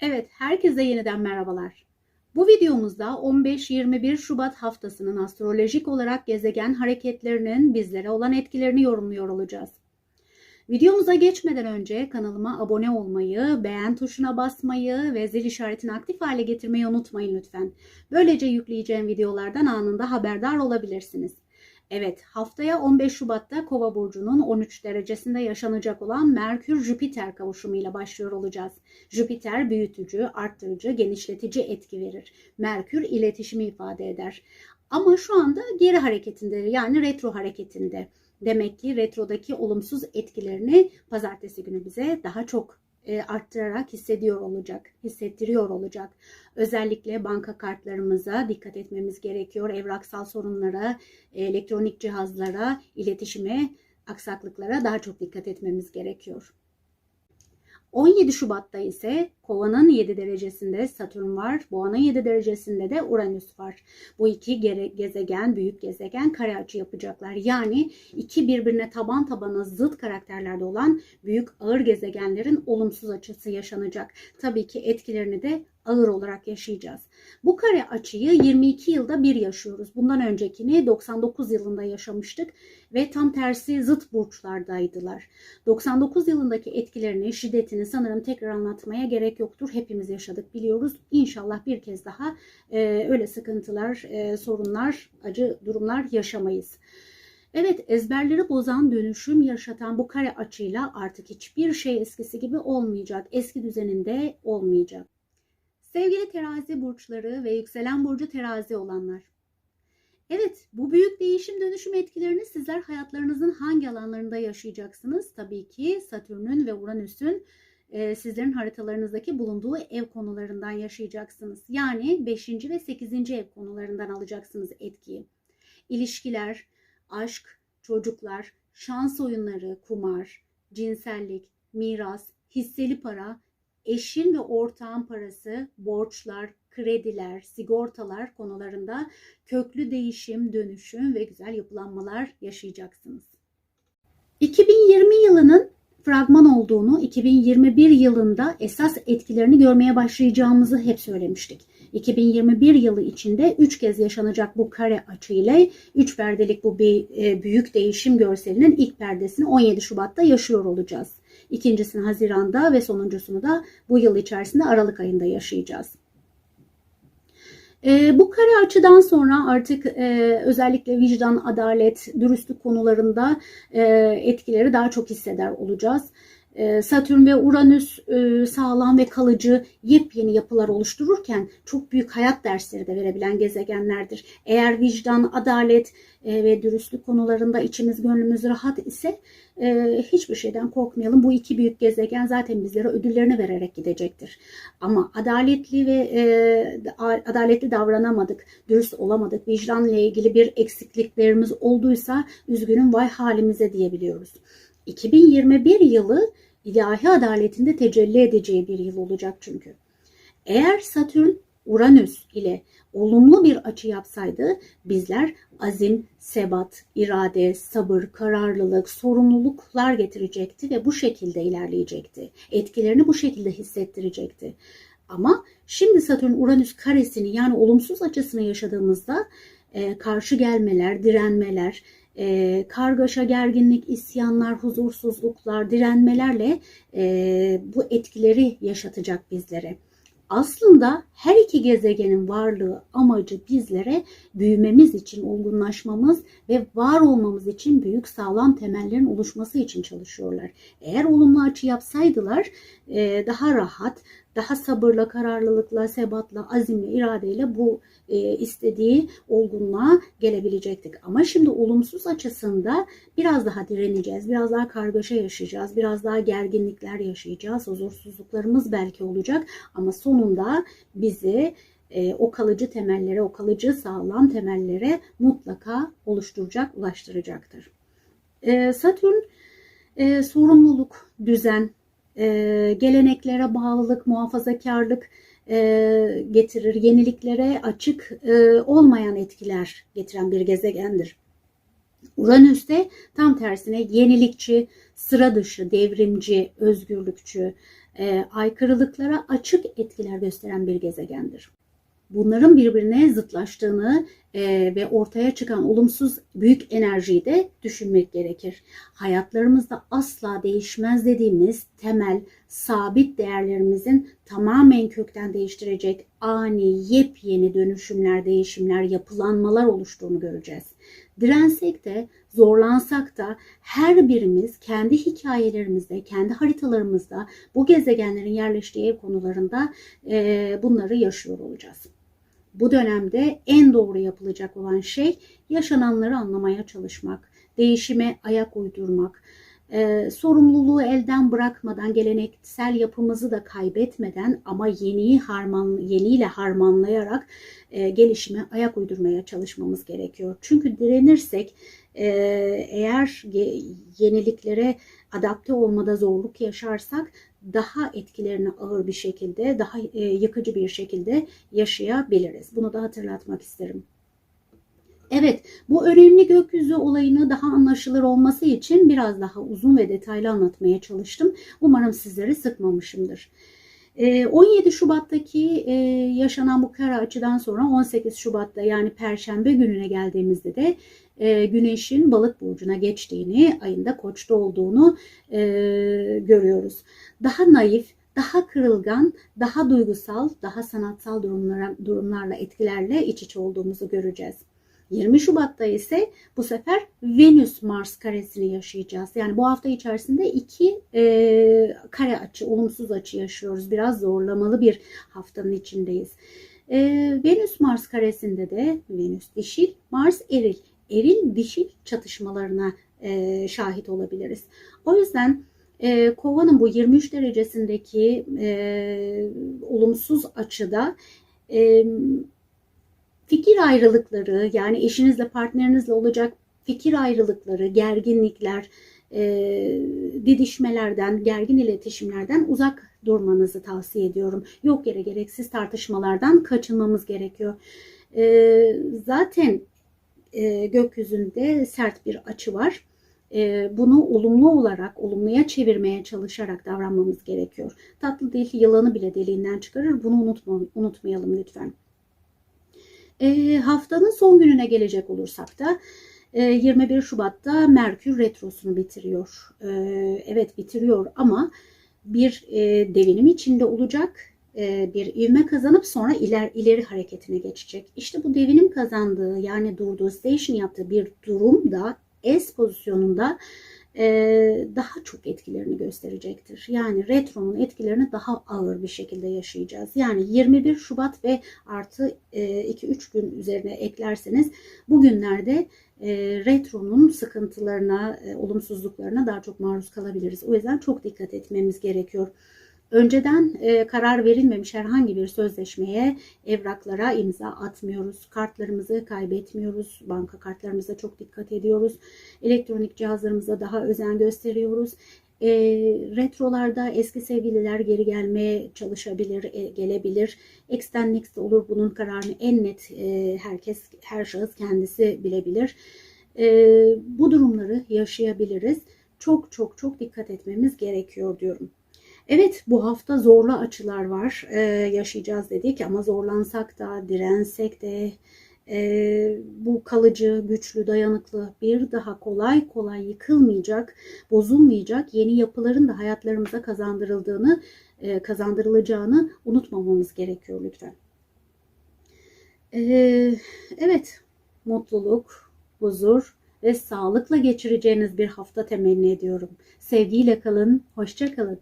Evet, herkese yeniden merhabalar. Bu videomuzda 15-21 Şubat haftasının astrolojik olarak gezegen hareketlerinin bizlere olan etkilerini yorumluyor olacağız. Videomuza geçmeden önce kanalıma abone olmayı, beğen tuşuna basmayı ve zil işaretini aktif hale getirmeyi unutmayın lütfen. Böylece yükleyeceğim videolardan anında haberdar olabilirsiniz. Evet, haftaya 15 Şubat'ta Kova burcunun 13 derecesinde yaşanacak olan Merkür-Jüpiter kavuşumuyla başlıyor olacağız. Jüpiter büyütücü, arttırıcı, genişletici etki verir. Merkür iletişimi ifade eder. Ama şu anda geri hareketinde yani retro hareketinde. Demek ki retrodaki olumsuz etkilerini pazartesi günü bize daha çok e, arttırarak hissediyor olacak, hissettiriyor olacak. Özellikle banka kartlarımıza dikkat etmemiz gerekiyor. Evraksal sorunlara, elektronik cihazlara, iletişime, aksaklıklara daha çok dikkat etmemiz gerekiyor. 17 Şubat'ta ise Kova'nın 7 derecesinde Satürn var. Boğa'nın 7 derecesinde de Uranüs var. Bu iki gezegen, büyük gezegen kare açı yapacaklar. Yani iki birbirine taban tabana zıt karakterlerde olan büyük ağır gezegenlerin olumsuz açısı yaşanacak. Tabii ki etkilerini de ağır olarak yaşayacağız. Bu kare açıyı 22 yılda bir yaşıyoruz. Bundan öncekini 99 yılında yaşamıştık ve tam tersi zıt burçlardaydılar. 99 yılındaki etkilerini, şiddetini sanırım tekrar anlatmaya gerek yoktur. Hepimiz yaşadık biliyoruz. İnşallah bir kez daha e, öyle sıkıntılar, e, sorunlar, acı durumlar yaşamayız. Evet ezberleri bozan dönüşüm yaşatan bu kare açıyla artık hiçbir şey eskisi gibi olmayacak. Eski düzeninde olmayacak. Sevgili terazi burçları ve yükselen burcu terazi olanlar. Evet bu büyük değişim dönüşüm etkilerini sizler hayatlarınızın hangi alanlarında yaşayacaksınız? Tabii ki Satürn'ün ve Uranüs'ün e, sizlerin haritalarınızdaki bulunduğu ev konularından yaşayacaksınız. Yani 5. ve 8. ev konularından alacaksınız etkiyi. İlişkiler, aşk, çocuklar, şans oyunları, kumar, cinsellik, miras, hisseli para, eşin ve ortağın parası, borçlar, krediler, sigortalar konularında köklü değişim, dönüşüm ve güzel yapılanmalar yaşayacaksınız. 2020 yılının fragman olduğunu, 2021 yılında esas etkilerini görmeye başlayacağımızı hep söylemiştik. 2021 yılı içinde 3 kez yaşanacak bu kare açı ile 3 perdelik bu e, büyük değişim görselinin ilk perdesini 17 Şubat'ta yaşıyor olacağız. İkincisini Haziran'da ve sonuncusunu da bu yıl içerisinde Aralık ayında yaşayacağız. E, bu kare açıdan sonra artık e, özellikle vicdan, adalet, dürüstlük konularında e, etkileri daha çok hisseder olacağız. Ee, Satürn ve Uranüs e, sağlam ve kalıcı yepyeni yapılar oluştururken çok büyük hayat dersleri de verebilen gezegenlerdir. Eğer vicdan, adalet e, ve dürüstlük konularında içimiz gönlümüz rahat ise e, hiçbir şeyden korkmayalım. Bu iki büyük gezegen zaten bizlere ödüllerini vererek gidecektir. Ama adaletli ve adaletli davranamadık, dürüst olamadık, vicdanla ilgili bir eksikliklerimiz olduysa üzgünüm vay halimize diyebiliyoruz. 2021 yılı ilahi adaletinde tecelli edeceği bir yıl olacak çünkü. Eğer Satürn Uranüs ile olumlu bir açı yapsaydı bizler azim, sebat, irade, sabır, kararlılık, sorumluluklar getirecekti ve bu şekilde ilerleyecekti. Etkilerini bu şekilde hissettirecekti. Ama şimdi Satürn Uranüs karesini yani olumsuz açısını yaşadığımızda e, karşı gelmeler, direnmeler, e, kargaşa, gerginlik, isyanlar, huzursuzluklar, direnmelerle e, bu etkileri yaşatacak bizlere. Aslında her iki gezegenin varlığı amacı bizlere büyümemiz için, olgunlaşmamız ve var olmamız için büyük sağlam temellerin oluşması için çalışıyorlar. Eğer olumlu açı yapsaydılar e, daha rahat, daha sabırla, kararlılıkla, sebatla, azimle, iradeyle bu e, istediği olgunluğa gelebilecektik. Ama şimdi olumsuz açısında biraz daha direneceğiz, biraz daha kargaşa yaşayacağız, biraz daha gerginlikler yaşayacağız, huzursuzluklarımız belki olacak ama sonunda bizi e, o kalıcı temellere, o kalıcı sağlam temellere mutlaka oluşturacak, ulaştıracaktır. E, Satürn e, sorumluluk, düzen, e, geleneklere bağlılık, muhafazakarlık e, getirir. Yeniliklere açık e, olmayan etkiler getiren bir gezegendir. Uranüs de tam tersine yenilikçi, sıra dışı, devrimci, özgürlükçü, e, aykırılıklara açık etkiler gösteren bir gezegendir. Bunların birbirine zıtlaştığını e, ve ortaya çıkan olumsuz büyük enerjiyi de düşünmek gerekir. Hayatlarımızda asla değişmez dediğimiz temel, sabit değerlerimizin tamamen kökten değiştirecek ani, yepyeni dönüşümler, değişimler, yapılanmalar oluştuğunu göreceğiz. Dirensek de, zorlansak da her birimiz kendi hikayelerimizde, kendi haritalarımızda bu gezegenlerin yerleştiği ev konularında e, bunları yaşıyor olacağız. Bu dönemde en doğru yapılacak olan şey yaşananları anlamaya çalışmak, değişime ayak uydurmak, e, sorumluluğu elden bırakmadan, geleneksel yapımızı da kaybetmeden ama yeniyi harman, yeniyle harmanlayarak e, gelişime ayak uydurmaya çalışmamız gerekiyor. Çünkü direnirsek e, eğer yeniliklere adapte olmada zorluk yaşarsak daha etkilerini ağır bir şekilde, daha e, yıkıcı bir şekilde yaşayabiliriz. Bunu da hatırlatmak isterim. Evet, bu önemli gökyüzü olayını daha anlaşılır olması için biraz daha uzun ve detaylı anlatmaya çalıştım. Umarım sizleri sıkmamışımdır. 17 Şubat'taki yaşanan bu kara açıdan sonra 18 Şubat'ta yani Perşembe gününe geldiğimizde de Güneş'in balık burcuna geçtiğini, ayında koçta olduğunu görüyoruz. Daha naif, daha kırılgan, daha duygusal, daha sanatsal durumlara, durumlarla, etkilerle iç içe olduğumuzu göreceğiz. 20 Şubat'ta ise bu sefer Venüs-Mars karesini yaşayacağız. Yani bu hafta içerisinde iki e, kare açı, olumsuz açı yaşıyoruz. Biraz zorlamalı bir haftanın içindeyiz. E, Venüs-Mars karesinde de Venüs dişil, Mars eril. Eril dişil çatışmalarına e, şahit olabiliriz. O yüzden e, kovanın bu 23 derecesindeki e, olumsuz açıda e, fikir ayrılıkları yani eşinizle partnerinizle olacak fikir ayrılıkları, gerginlikler, e, didişmelerden, gergin iletişimlerden uzak durmanızı tavsiye ediyorum. Yok yere gereksiz tartışmalardan kaçınmamız gerekiyor. E, zaten e, gökyüzünde sert bir açı var. E, bunu olumlu olarak, olumluya çevirmeye çalışarak davranmamız gerekiyor. Tatlı dil yılanı bile deliğinden çıkarır. Bunu unutma, unutmayalım lütfen. E, haftanın son gününe gelecek olursak da 21 Şubat'ta Merkür Retrosu'nu bitiriyor. E, evet bitiriyor ama bir e, devinim içinde olacak e, bir ivme kazanıp sonra iler, ileri hareketine geçecek. İşte bu devinim kazandığı yani durduğu station yaptığı bir durumda S pozisyonunda e, daha çok etkilerini gösterecektir. Yani retronun etkilerini daha ağır bir şekilde yaşayacağız. Yani 21 Şubat ve artı 2-3 e, gün üzerine eklerseniz bugünlerde e, retronun sıkıntılarına, olumsuzluklarına daha çok maruz kalabiliriz. O yüzden çok dikkat etmemiz gerekiyor. Önceden e, karar verilmemiş herhangi bir sözleşmeye, evraklara imza atmıyoruz. Kartlarımızı kaybetmiyoruz. Banka kartlarımıza çok dikkat ediyoruz. Elektronik cihazlarımıza daha özen gösteriyoruz. E, retrolarda eski sevgililer geri gelmeye çalışabilir, e, gelebilir. X'ten next olur. Bunun kararını en net e, herkes, her şahıs kendisi bilebilir. E, bu durumları yaşayabiliriz. Çok çok çok dikkat etmemiz gerekiyor diyorum. Evet bu hafta zorlu açılar var ee, yaşayacağız dedik ama zorlansak da dirensek de e, bu kalıcı, güçlü, dayanıklı bir daha kolay kolay yıkılmayacak, bozulmayacak yeni yapıların da hayatlarımıza kazandırıldığını, e, kazandırılacağını unutmamamız gerekiyor lütfen. E, evet mutluluk, huzur ve sağlıkla geçireceğiniz bir hafta temenni ediyorum. Sevgiyle kalın, hoşça kalın.